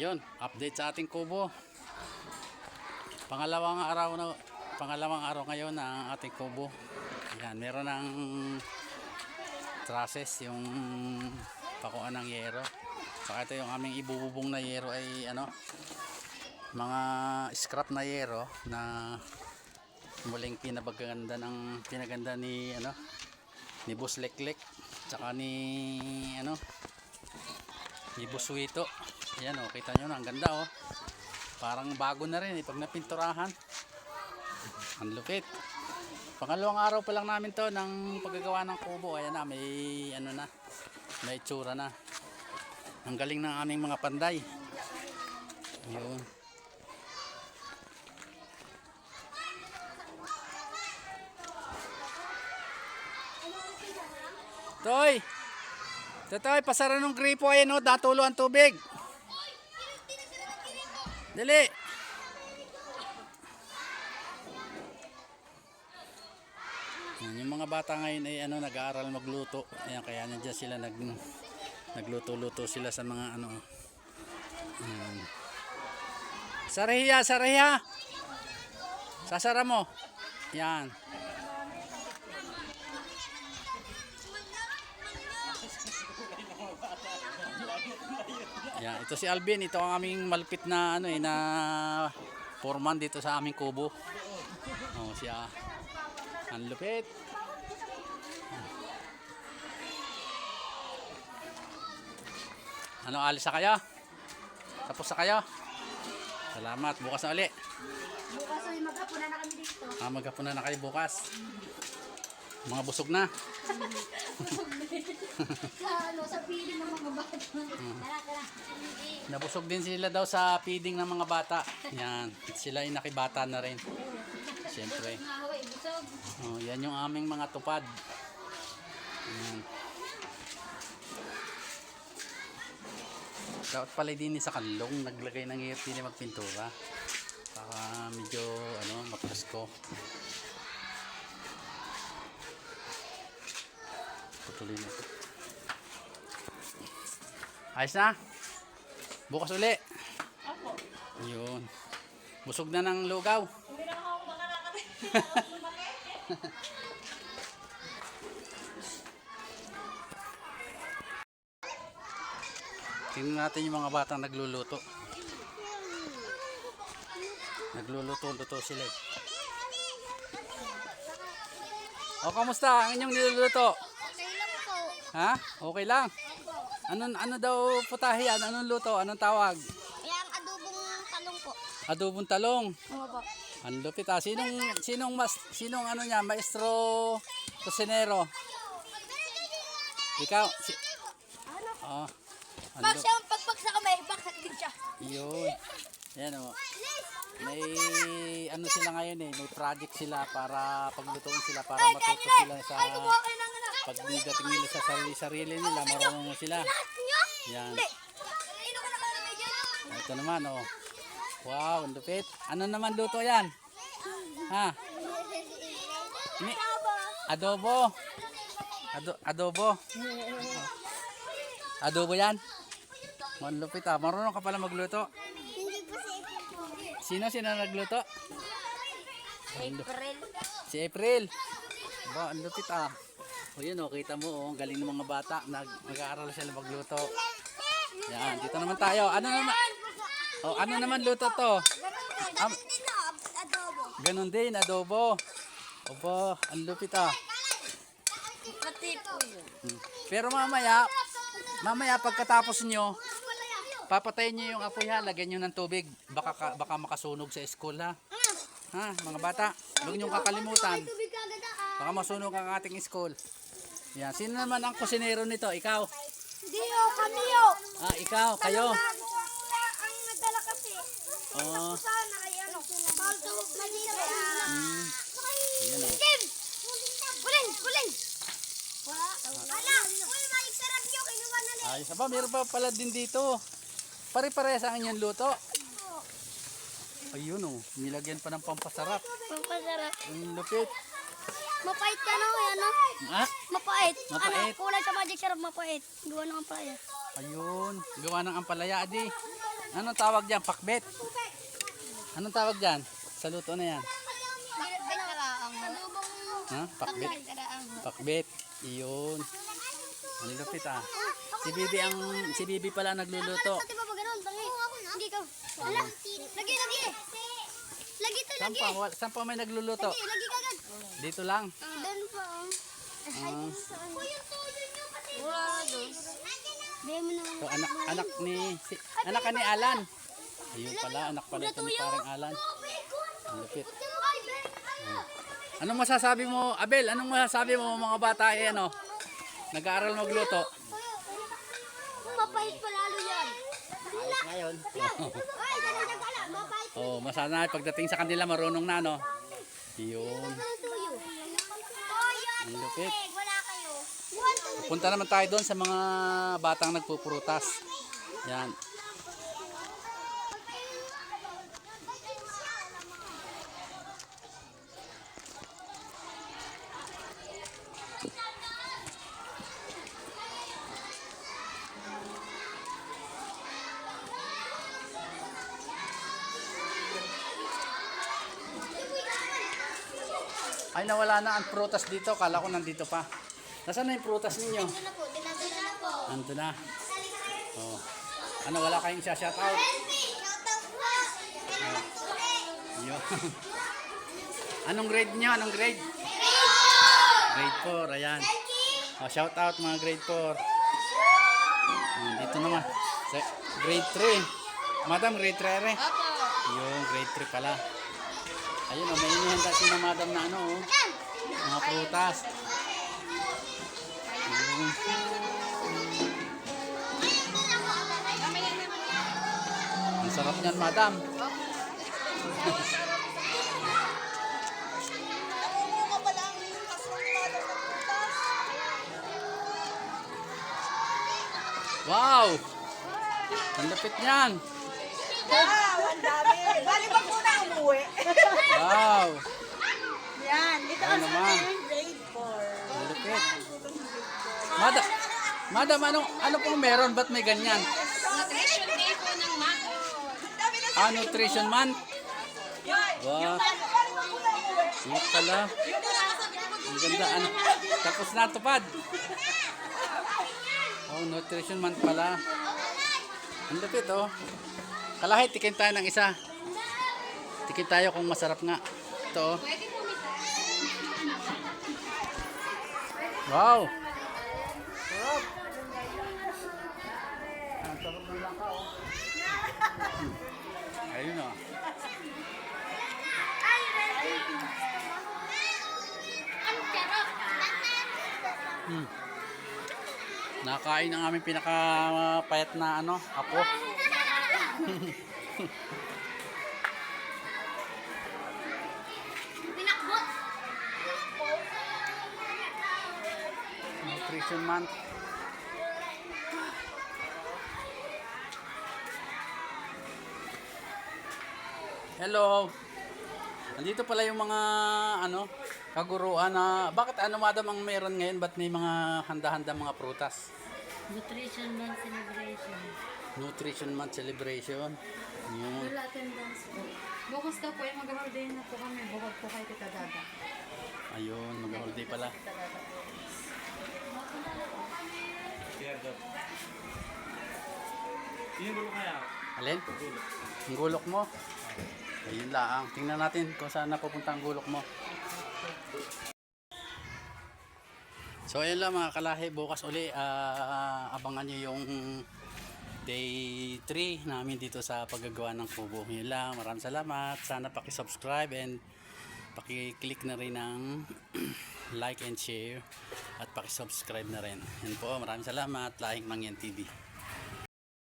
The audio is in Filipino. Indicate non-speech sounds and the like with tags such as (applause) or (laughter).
Yun, update sa ating kubo. Pangalawang araw na pangalawang araw ngayon ng ating kubo. Yan, meron ng trusses yung pakuan ng yero. Saka ito yung aming ibububong na yero ay ano mga scrap na yero na muling pinabaganda ng pinaganda ni ano ni Boss Leklek tsaka ni ano ni Boss Wito Ayan o, kita nyo na, ang ganda o. Parang bago na rin eh, napinturahan. Ang lupit. Pangalawang araw pa lang namin to ng paggagawa ng kubo. Ayan na, may ano na, may tsura na. Ang galing ng aming mga panday. Yun. Toy! Totoy, pasara ng gripo ayan o, datulo ang tubig. Dali! Yan, yung mga bata ngayon ay ano, nag-aaral magluto. Ayan, kaya nandiyan sila nag nagluto-luto sila sa mga ano. Ayan. Sarahiya, sarahiya! Sasara mo. Yan. Yan, ito si Alvin, ito ang aming malupit na ano eh na foreman dito sa aming kubo. Oh, siya. Ang lupit. Ano, alis na kayo? Tapos na kayo? Salamat, bukas na uli. Bukas ay magapuna na kami dito. Ah, magkapunan na kayo bukas. Mga busog na. Sa ano, sa piling ng mga bata. Tara, tara. Nabusog din sila daw sa feeding ng mga bata. Yan, sila ay nakibata na rin. Siyempre. Oh, yan yung aming mga tupad. Yan. Dapat pala din sa kanlong naglagay ng air din magpintura. Para medyo ano, mapresko. Na ito. Ayos na? Bukas uli. Ako. Yun. Busog na ng lugaw. Hindi na ako makakakati. Tingnan natin yung mga batang nagluluto. Nagluluto-luto sila. eh. O, kamusta ang inyong niluluto? Ha? Okay lang. Ano, ano daw putahe yan? Anong luto? Anong tawag? Yang adobong talong po. Adobong talong. Oo po. Ang lupit ah. Sinong, sinong, mas, sinong ano niya? Maestro Cosinero? Ikaw? Si, Ano? oh, ang Pag siya ang pagpag sa kamay, bakit din siya? Yun. Yan o. May ano sila ngayon eh, may project sila para paglutuin sila para matuto sila sa Ay, kumuha kayo ng anak. pagdating nila sa sarili sarili nila marunong sila. Yan. Ito naman oh. Wow, ang lupit. Ano naman luto yan? Ha? Adobo. Ado adobo. Adobo yan. Ang lupit ah. Marunong ka pala magluto. Sino sino nagluto? April. Si April. Ba, ang lupit ah. O yun oh, kita mo oh, ang galing ng mga bata. Nag mag-aaral sila magluto. Yan, dito naman tayo. Ano naman? Oh, ano naman luto to? Adobo. Ganon din, adobo. Opo, ang lupit ah. Pero mamaya, mamaya pagkatapos nyo, papatayin nyo yung apoy ha, lagyan nyo ng tubig. Baka, ka- baka makasunog sa school ha. Ha, mga bata, huwag nyo kakalimutan. Baka masunog ang ating school. Yan, sino naman ang kusinero nito? Ikaw? Hindi o, kami o. Ah, ikaw, kayo. Ang nagdala kasi. Oh, Sana ay ano. Mahal daw manila. mm, yan oh. Tim! Kuling! Kuling! Wala. Ala! Uy, malik sarap yun. Kinuha na na. Ayos ba? Meron pa pala din dito. Pare-parehas ang inyong luto. Ayun oh, nilagyan pa ng pampasarap. Pampasarap. Ang lupit. Mapait ka na, kuya, no? Ah, Mapait. Mapait. Ano, kulay sa magic sarap mapait. Gawa ng palaya. ayun. Gawa ng ampalaya, adi. Anong tawag dyan? Pakbet? Anong tawag dyan? Sa luto na yan. Binatbit ka lang. Adobong Ha? Pakbet? karaang. Pakbet. Iyon. Ang lupit ah. Si Bibi ang si Bibi pala nagluluto. Di ba ba ganun? Tangi. Hindi ka. Ala. Lagi, lagi. Lagi to, Saan lagi. pa? Wal- Saan pa may nagluluto? Lagi, lagi kagad. Dito lang. Doon pa. Ah. Kuya, tuloy nyo kasi. Wala na doon. So, anak anak ni si, anak ni Alan. Ayun pala, anak pala ito ni parang Alan. Ang lupit. Anong masasabi mo, Abel? Anong masasabi mo mga bata eh ano? Nag-aaral magluto. Mapahit pa lalo yan. Ayos ngayon. Ay, Oh, masana pagdating sa kanila marunong na no. Yun. Ang lupit. Punta naman tayo doon sa mga batang nagpuprutas. Yan. Ay nawala na ang prutas dito. Kala ko nandito pa. Nasaan na yung prutas ninyo? Ito na po, dinadala na po. Ando na. Oh. Ano, wala kayong siya shout out? Tuloy. Yun. (laughs) Anong grade nyo? Anong grade? Grade 4, ayan. Oh, shout out mga grade 4. Oh, dito naman. Grade 3. Madam, grade 3 rin. Yung grade 3 pala. Ayun, oh, may inihanda si madam na ano, oh. Mga prutas. Ang sarap niyan, madam. Wow! Ang lapit niyan. Wow, ang dami. Bali ba po na umuwi? Wow! Yan, dito Ano ka sa grade 4. Ang lapit. Madam, madam, anong, ano pong meron? Ba't may ganyan? Nutrition day po ng month. Ah, nutrition month? Wow! Yung pala. Ang ganda. Ano? Tapos na tupad. Oh, nutrition month pala. Ang lapit, oh. Kalahit, tikin tayo ng isa. Tikin tayo kung masarap nga. Ito. Wow! Sarap! Ang sarap ng langka, oh. Ayun, oh. Hmm. Nakain ang aming pinakapayat na ano, apo. (laughs) Nutrition month. Hello. Nandito pala yung mga ano, kaguruan na bakit ano madam ang meron ngayon ba't may mga handa-handa mga prutas? Nutrition Month Celebration. Nutrition month celebration. Yun. Wala attendance po. Bukas daw po, eh, mag-holiday na po kami. Bukod po kay Tita Dada. Ayun, mag-holiday pala. Dada po. Alin? Ang gulok mo? Ayun lang. Tingnan natin kung saan napupunta ang gulok mo. So ayun lang mga kalahi. Bukas uli ah, abangan nyo yung day 3 namin dito sa paggagawa ng kubo. Yun lang. Maraming salamat. Sana paki-subscribe and paki-click na rin ng (clears throat) like and share at paki-subscribe na rin. Yan po. Maraming salamat. Lahing Mangyan TV.